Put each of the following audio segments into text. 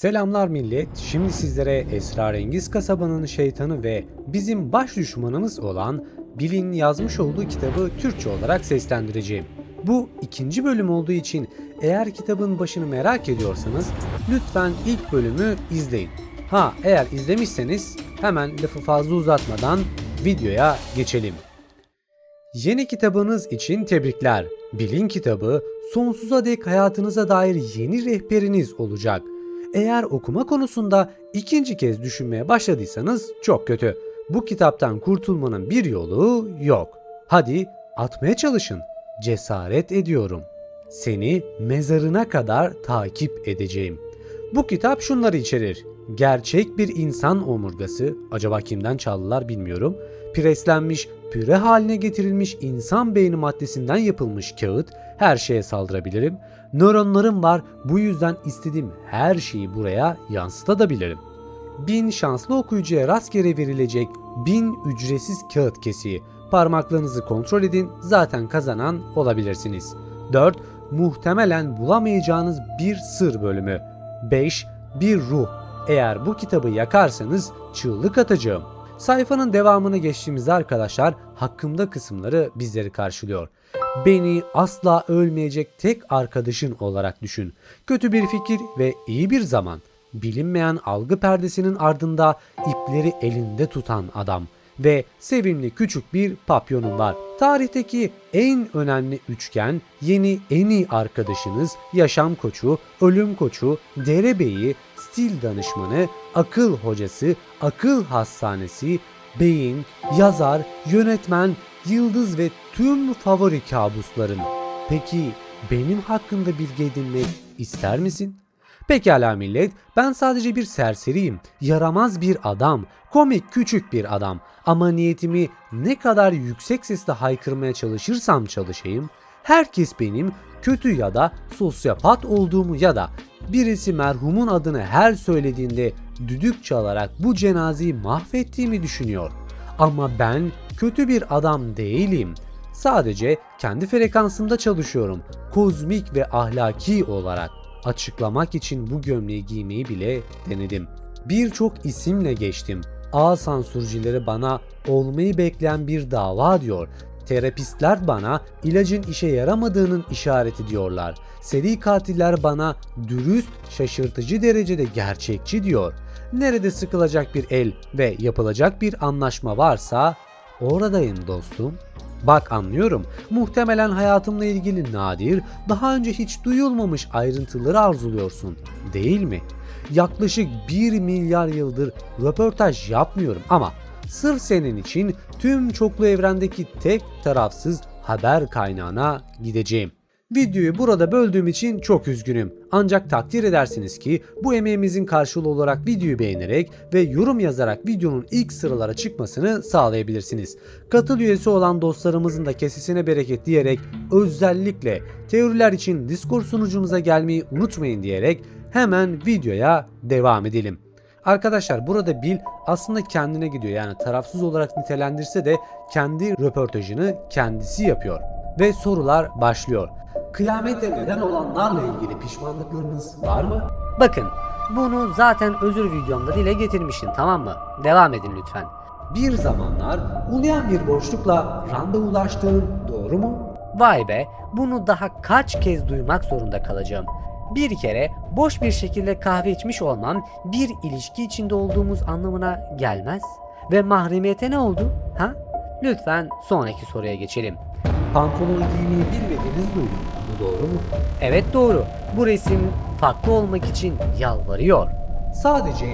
Selamlar millet. Şimdi sizlere Esrarengiz Kasabanın Şeytanı ve bizim baş düşmanımız olan Bill'in yazmış olduğu kitabı Türkçe olarak seslendireceğim. Bu ikinci bölüm olduğu için eğer kitabın başını merak ediyorsanız lütfen ilk bölümü izleyin. Ha eğer izlemişseniz hemen lafı fazla uzatmadan videoya geçelim. Yeni kitabınız için tebrikler. Bilin kitabı sonsuza dek hayatınıza dair yeni rehberiniz olacak. Eğer okuma konusunda ikinci kez düşünmeye başladıysanız çok kötü. Bu kitaptan kurtulmanın bir yolu yok. Hadi atmaya çalışın. Cesaret ediyorum. Seni mezarına kadar takip edeceğim. Bu kitap şunları içerir. Gerçek bir insan omurgası, acaba kimden çaldılar bilmiyorum. Preslenmiş, püre haline getirilmiş insan beyni maddesinden yapılmış kağıt, her şeye saldırabilirim. Nöronlarım var, bu yüzden istediğim her şeyi buraya yansıtabilirim. Bin şanslı okuyucuya rastgele verilecek bin ücretsiz kağıt kesiği. Parmaklarınızı kontrol edin, zaten kazanan olabilirsiniz. 4. Muhtemelen bulamayacağınız bir sır bölümü. 5. Bir ruh. Eğer bu kitabı yakarsanız çığlık atacağım. Sayfanın devamını geçtiğimizde arkadaşlar hakkımda kısımları bizleri karşılıyor. Beni asla ölmeyecek tek arkadaşın olarak düşün. Kötü bir fikir ve iyi bir zaman. Bilinmeyen algı perdesinin ardında ipleri elinde tutan adam ve sevimli küçük bir papyonum var. Tarihteki en önemli üçgen yeni en iyi arkadaşınız, yaşam koçu, ölüm koçu, derebeyi, stil danışmanı, akıl hocası, akıl hastanesi, beyin, yazar, yönetmen, yıldız ve tüm favori kabusların. Peki benim hakkında bilgi edinmek ister misin? Pekala millet, ben sadece bir serseriyim, yaramaz bir adam, komik küçük bir adam ama niyetimi ne kadar yüksek sesle haykırmaya çalışırsam çalışayım, herkes benim kötü ya da sosyopat olduğumu ya da birisi merhumun adını her söylediğinde düdük çalarak bu cenazeyi mahvettiğimi düşünüyor. Ama ben kötü bir adam değilim. Sadece kendi frekansımda çalışıyorum. Kozmik ve ahlaki olarak. Açıklamak için bu gömleği giymeyi bile denedim. Birçok isimle geçtim. A sansürcüleri bana olmayı bekleyen bir dava diyor. Terapistler bana ilacın işe yaramadığının işareti diyorlar. Seri katiller bana dürüst, şaşırtıcı derecede gerçekçi diyor. Nerede sıkılacak bir el ve yapılacak bir anlaşma varsa oradayım dostum. Bak anlıyorum. Muhtemelen hayatımla ilgili nadir, daha önce hiç duyulmamış ayrıntıları arzuluyorsun. Değil mi? Yaklaşık 1 milyar yıldır röportaj yapmıyorum ama sırf senin için tüm çoklu evrendeki tek tarafsız haber kaynağına gideceğim. Videoyu burada böldüğüm için çok üzgünüm. Ancak takdir edersiniz ki bu emeğimizin karşılığı olarak videoyu beğenerek ve yorum yazarak videonun ilk sıralara çıkmasını sağlayabilirsiniz. Katıl üyesi olan dostlarımızın da kesesine bereket diyerek özellikle teoriler için Discord sunucumuza gelmeyi unutmayın diyerek hemen videoya devam edelim. Arkadaşlar burada Bill aslında kendine gidiyor yani tarafsız olarak nitelendirse de kendi röportajını kendisi yapıyor. Ve sorular başlıyor. Kıyamete neden olanlarla ilgili pişmanlıklarınız var mı? Bakın bunu zaten özür videomda dile getirmiştim tamam mı? Devam edin lütfen. Bir zamanlar uluyan bir boşlukla randevulaştığın doğru mu? Vay be bunu daha kaç kez duymak zorunda kalacağım. Bir kere boş bir şekilde kahve içmiş olmam bir ilişki içinde olduğumuz anlamına gelmez. Ve mahremiyete ne oldu? Ha? Lütfen sonraki soruya geçelim. Pantolonu giymeyi bilmediğiniz duydum. Doğru mu? Evet doğru. Bu resim farklı olmak için yalvarıyor. Sadece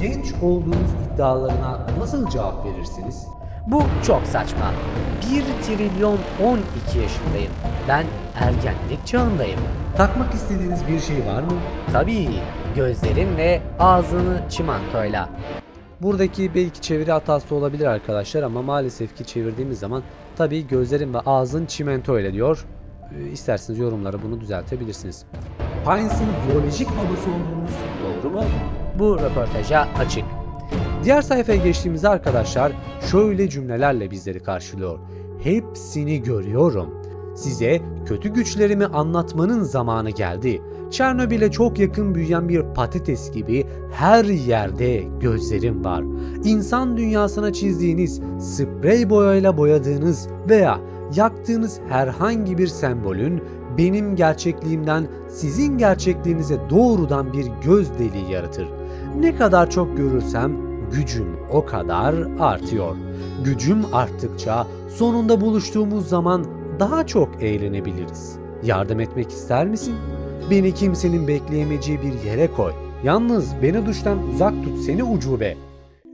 genç olduğunuz iddialarına nasıl cevap verirsiniz? Bu çok saçma. 1 trilyon 12 yaşındayım. Ben ergenlik çağındayım. Takmak istediğiniz bir şey var mı? Tabii gözlerin ve ağzını çimentoyla. Buradaki belki çeviri hatası olabilir arkadaşlar ama maalesef ki çevirdiğimiz zaman tabii gözlerin ve ağzın çimento ile diyor. Ee, İsterseniz yorumlara bunu düzeltebilirsiniz. Pines'ın biyolojik babası olduğunuz doğru mu? Bu röportaja açık. Diğer sayfaya geçtiğimizde arkadaşlar şöyle cümlelerle bizleri karşılıyor. Hepsini görüyorum. Size kötü güçlerimi anlatmanın zamanı geldi. Çernobil'e çok yakın büyüyen bir patates gibi her yerde gözlerim var. İnsan dünyasına çizdiğiniz, sprey boyayla boyadığınız veya yaktığınız herhangi bir sembolün benim gerçekliğimden sizin gerçekliğinize doğrudan bir göz deliği yaratır. Ne kadar çok görürsem gücüm o kadar artıyor. Gücüm arttıkça sonunda buluştuğumuz zaman daha çok eğlenebiliriz. Yardım etmek ister misin? Beni kimsenin bekleyemeyeceği bir yere koy. Yalnız beni duştan uzak tut seni ucube.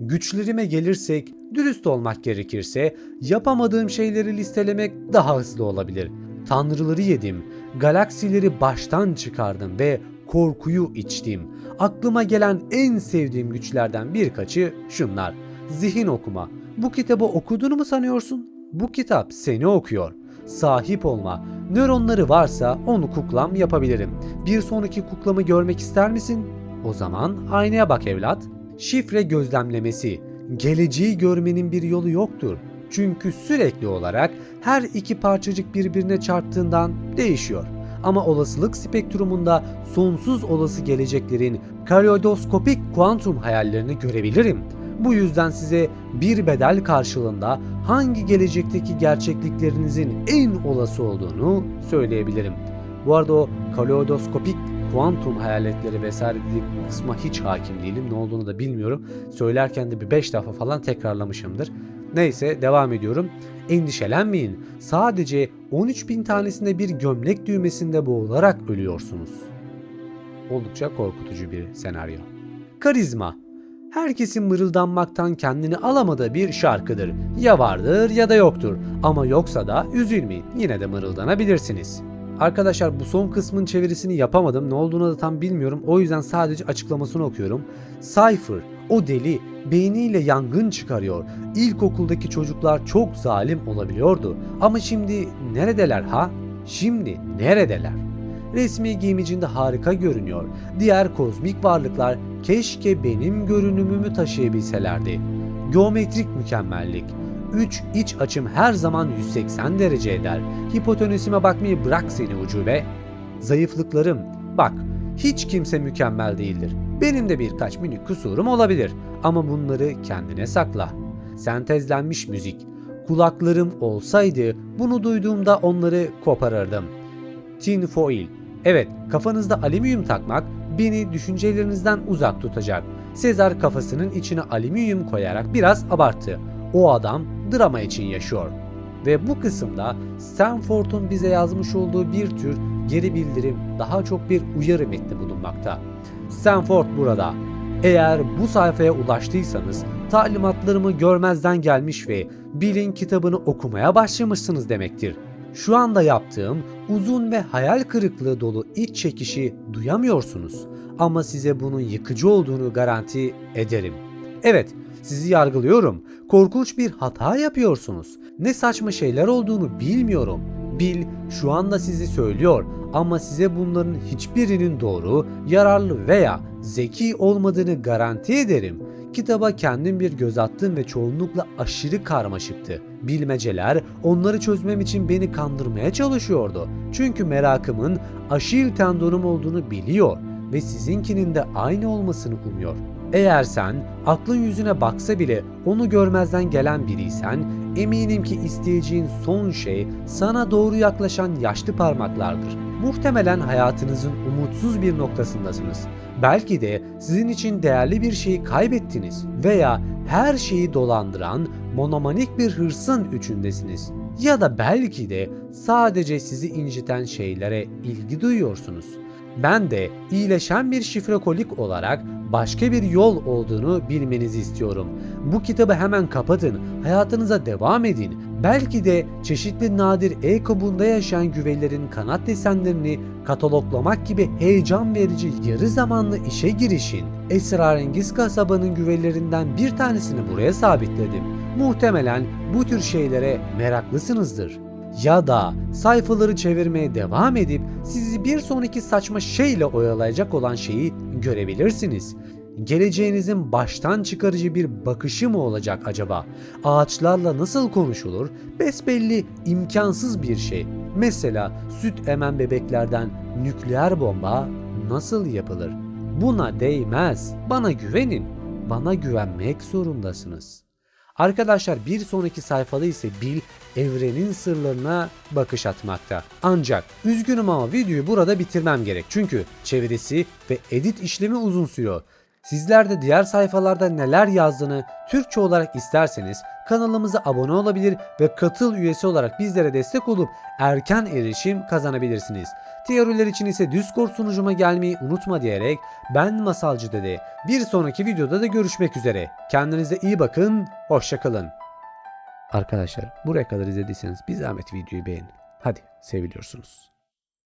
Güçlerime gelirsek, dürüst olmak gerekirse yapamadığım şeyleri listelemek daha hızlı olabilir. Tanrıları yedim, galaksileri baştan çıkardım ve korkuyu içtim. Aklıma gelen en sevdiğim güçlerden birkaçı şunlar. Zihin okuma. Bu kitabı okuduğunu mu sanıyorsun? Bu kitap seni okuyor. Sahip olma. Nöronları varsa onu kuklam yapabilirim. Bir sonraki kuklamı görmek ister misin? O zaman aynaya bak evlat. Şifre gözlemlemesi. Geleceği görmenin bir yolu yoktur. Çünkü sürekli olarak her iki parçacık birbirine çarptığından değişiyor. Ama olasılık spektrumunda sonsuz olası geleceklerin kaleidoskopik kuantum hayallerini görebilirim. Bu yüzden size bir bedel karşılığında hangi gelecekteki gerçekliklerinizin en olası olduğunu söyleyebilirim. Bu arada o kaleidoskopik kuantum hayaletleri vesaire dediği kısma hiç hakim değilim. Ne olduğunu da bilmiyorum. Söylerken de bir 5 defa falan tekrarlamışımdır. Neyse devam ediyorum. Endişelenmeyin. Sadece 13 bin tanesinde bir gömlek düğmesinde boğularak ölüyorsunuz. Oldukça korkutucu bir senaryo. Karizma. Herkesin mırıldanmaktan kendini alamadığı bir şarkıdır. Ya vardır ya da yoktur. Ama yoksa da üzülmeyin. Yine de mırıldanabilirsiniz. Arkadaşlar bu son kısmın çevirisini yapamadım. Ne olduğunu da tam bilmiyorum. O yüzden sadece açıklamasını okuyorum. Cypher, o deli, beyniyle yangın çıkarıyor. İlkokuldaki çocuklar çok zalim olabiliyordu. Ama şimdi neredeler ha? Şimdi neredeler? Resmi giyimicinde harika görünüyor. Diğer kozmik varlıklar keşke benim görünümümü taşıyabilselerdi. Geometrik mükemmellik. 3 iç açım her zaman 180 derece eder. Hipotenüsüme bakmayı bırak seni ucube. Zayıflıklarım. Bak, hiç kimse mükemmel değildir. Benim de birkaç minik kusurum olabilir ama bunları kendine sakla. Sentezlenmiş müzik. Kulaklarım olsaydı bunu duyduğumda onları koparırdım. Tin foil. Evet, kafanızda alüminyum takmak beni düşüncelerinizden uzak tutacak. Sezar kafasının içine alüminyum koyarak biraz abarttı. O adam drama için yaşıyor. Ve bu kısımda Stanford'un bize yazmış olduğu bir tür geri bildirim, daha çok bir uyarı metni bulunmakta. Stanford burada. Eğer bu sayfaya ulaştıysanız talimatlarımı görmezden gelmiş ve Bill'in kitabını okumaya başlamışsınız demektir. Şu anda yaptığım uzun ve hayal kırıklığı dolu iç çekişi duyamıyorsunuz ama size bunun yıkıcı olduğunu garanti ederim. Evet, sizi yargılıyorum. Korkunç bir hata yapıyorsunuz. Ne saçma şeyler olduğunu bilmiyorum. Bil şu anda sizi söylüyor ama size bunların hiçbirinin doğru, yararlı veya zeki olmadığını garanti ederim. Kitaba kendim bir göz attım ve çoğunlukla aşırı karmaşıktı. Bilmeceler onları çözmem için beni kandırmaya çalışıyordu. Çünkü merakımın aşil tendonum olduğunu biliyor ve sizinkinin de aynı olmasını umuyor. Eğer sen aklın yüzüne baksa bile onu görmezden gelen biriysen eminim ki isteyeceğin son şey sana doğru yaklaşan yaşlı parmaklardır. Muhtemelen hayatınızın umutsuz bir noktasındasınız. Belki de sizin için değerli bir şeyi kaybettiniz veya her şeyi dolandıran monomanik bir hırsın üçündesiniz. Ya da belki de sadece sizi inciten şeylere ilgi duyuyorsunuz. Ben de iyileşen bir şifrekolik olarak başka bir yol olduğunu bilmenizi istiyorum. Bu kitabı hemen kapatın, hayatınıza devam edin. Belki de çeşitli nadir E kabuğunda yaşayan güvelerin kanat desenlerini kataloglamak gibi heyecan verici yarı zamanlı işe girişin. Esrarengiz kasabanın güvelerinden bir tanesini buraya sabitledim. Muhtemelen bu tür şeylere meraklısınızdır ya da sayfaları çevirmeye devam edip sizi bir sonraki saçma şeyle oyalayacak olan şeyi görebilirsiniz. Geleceğinizin baştan çıkarıcı bir bakışı mı olacak acaba? Ağaçlarla nasıl konuşulur? Besbelli imkansız bir şey. Mesela süt emen bebeklerden nükleer bomba nasıl yapılır? Buna değmez. Bana güvenin. Bana güvenmek zorundasınız. Arkadaşlar bir sonraki sayfada ise Bill evrenin sırlarına bakış atmakta. Ancak üzgünüm ama videoyu burada bitirmem gerek. Çünkü çevirisi ve edit işlemi uzun sürüyor. Sizler de diğer sayfalarda neler yazdığını Türkçe olarak isterseniz kanalımıza abone olabilir ve katıl üyesi olarak bizlere destek olup erken erişim kazanabilirsiniz. Teoriler için ise Discord sunucuma gelmeyi unutma diyerek ben Masalcı Dede. Bir sonraki videoda da görüşmek üzere. Kendinize iyi bakın, hoşçakalın. Arkadaşlar buraya kadar izlediyseniz bir zahmet videoyu beğenin. Hadi seviliyorsunuz.